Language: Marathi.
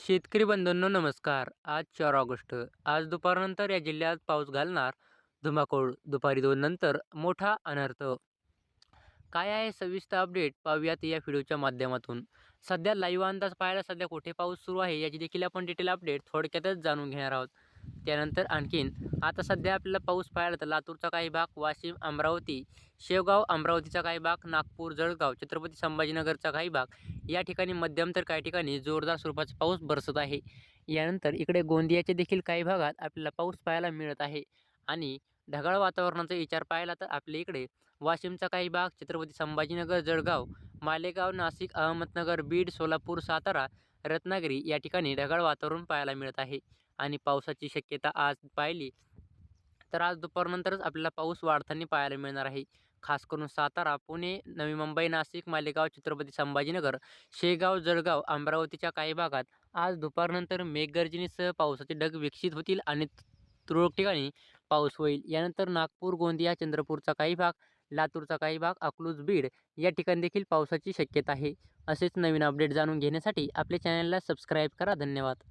शेतकरी बंधूंनो नमस्कार. आज चार ऑगस्ट. आज दुपारनंतर या जिल्ह्यात पाऊस घालणार धुमाकूळ दुपारी दोन नंतर मोठा अनर्थ. काय आहे सविस्तर अपडेट पाहूयात या व्हिडिओच्या माध्यमातून. सध्या लाईव्ह अंदाज पाहायला सध्या कुठे पाऊस सुरू आहे याची देखील आपण डिटेल अपडेट थोडक्यातच जाणून घेणार आहोत. त्यानंतर आणखीन आता सध्या आपल्याला पाऊस पाहायला तर लातूरचा काही भाग वाशिम अमरावती शेवगाव अमरावतीचा काही भाग नागपूर जळगाव छत्रपती संभाजीनगरचा काही भाग या ठिकाणी मध्यम तर काही ठिकाणी जोरदार स्वरूपाचा पाऊस बरसत आहे. यानंतर इकडे गोंदियाचे देखील काही भागात आपल्याला पाऊस पाहायला मिळत आहे. आणि ढगाळ वातावरणाचा विचार पाहिला तर आपल्या इकडे वाशिमचा काही भाग छत्रपती संभाजीनगर जळगाव मालेगाव नाशिक अहमदनगर बीड सोलापूर सातारा रत्नागिरी या ठिकाणी ढगाळ वातावरण पाहायला मिळत आहे. आणि पावसाची शक्यता आज पाहिली. तर आज दुपारनंतरच आपल्याला पाऊस वाढताना पाहायला मिळणार आहे. खास करून सातारा पुणे नवी मुंबई नाशिक मालेगाव छत्रपती संभाजीनगर शेगाव जळगाव अमरावतीच्या काही भागात आज दुपारनंतर मेघगर्जनेसह पावसाचे ढग विकसित होतील आणि तुरळक ठिकाणी पाऊस होईल. यानंतर नागपूर गोंदिया चंद्रपूरचा काही भाग लातूरचा काही भाग अकलूज बीड या ठिकाणी देखील पावसाची शक्यता आहे. असेच नवीन अपडेट जाणून घेण्यासाठी आपल्या चॅनलला सबस्क्राईब करा. धन्यवाद.